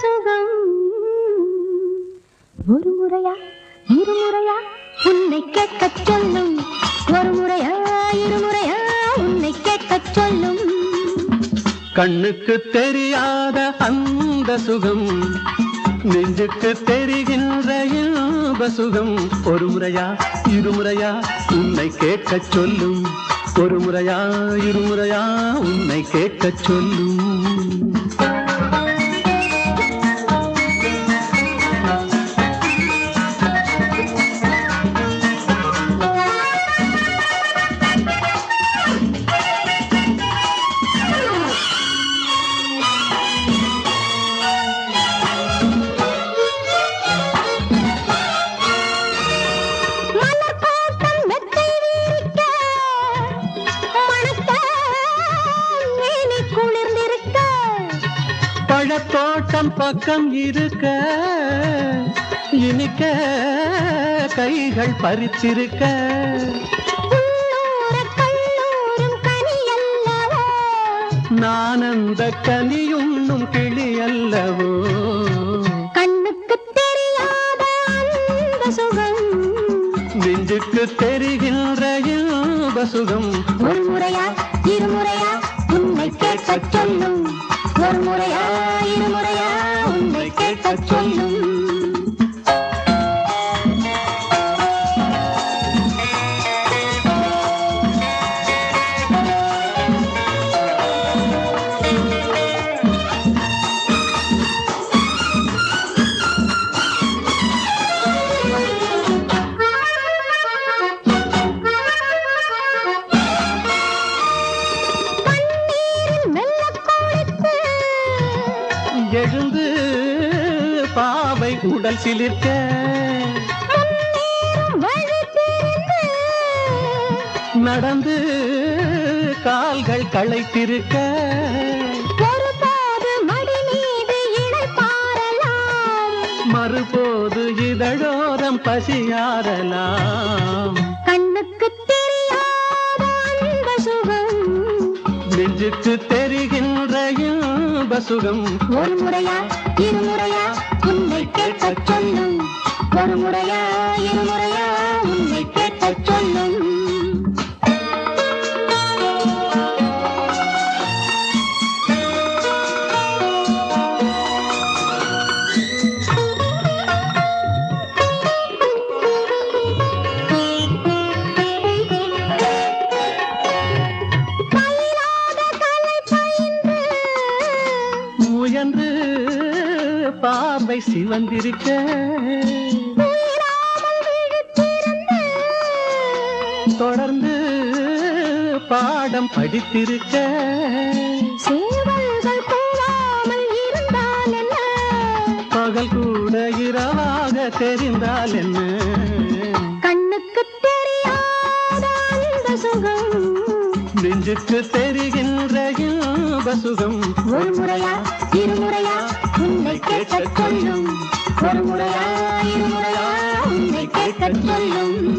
சுகம் ஒரு முறையா இருமுறையா உன்னை கேட்க சொல்லும். ஒரு முறையா இருமுறையா உன்னை கேட்க சொல்லும். கண்ணுக்கு தெரியாத அந்த சுகம் நெஞ்சுக்கு தெரிகின்ற இன்ப சுகம். ஒரு முறையா இருமுறையா உன்னை கேட்கச் சொல்லும். ஒரு முறையா இருமுறையா உன்னை கேட்கச் சொல்லும். பழத்தோட்டம் பக்கம் இருக்க இனிக்க கைகள் பறிச்சிருக்க. உள்ளூரக் கல்லூரும் கனி அல்லவோ, நான் அந்த கனியுண்ணும் கிளி அல்லவோ கண்ணுக்குத் தெரியாத அந்த சுகம். நெஞ்சுக்கு தெரிகின்ற இன்ப சுகம். ஒரு முறையா இருமுறையா உன்னை கேட்கச் சொல்லும். ஒரு முறையா உன்னை கேட்கச் சொல்லும் கண்ணீரில் மெல்லக் குளித்து, எழுந்து பாவை உடல் சிலிர்க்க. நடந்து கால்கள் களைத்திருக்க. மறுபோது இதழோரம் பசியாரலாம். சுகம். நெஞ்சுக்கு தெரிகின்ற சுகம். ஒரு முறையா இருமுறையா கேட்கச் சொல்லும் ஒரு முறையா இருமுறையா உன்னை கேட்கச் சொல்லும் பாம்பை சிவந்திருக்க. தொடர்ந்து பாடம் படித்திருக்க. பகல் கூட இரவாக தெரிந்தால் என்ன? கண்ணுக்குத் தெரியாத நெஞ்சுக்கு தெரிகின்ற சுகம் ஒரு முறையா இருமுறையா உன்னை கேட்க சொல்லும். ஒரு முறையா இருமுறையா உன்னை கேட்க சொல்லும்.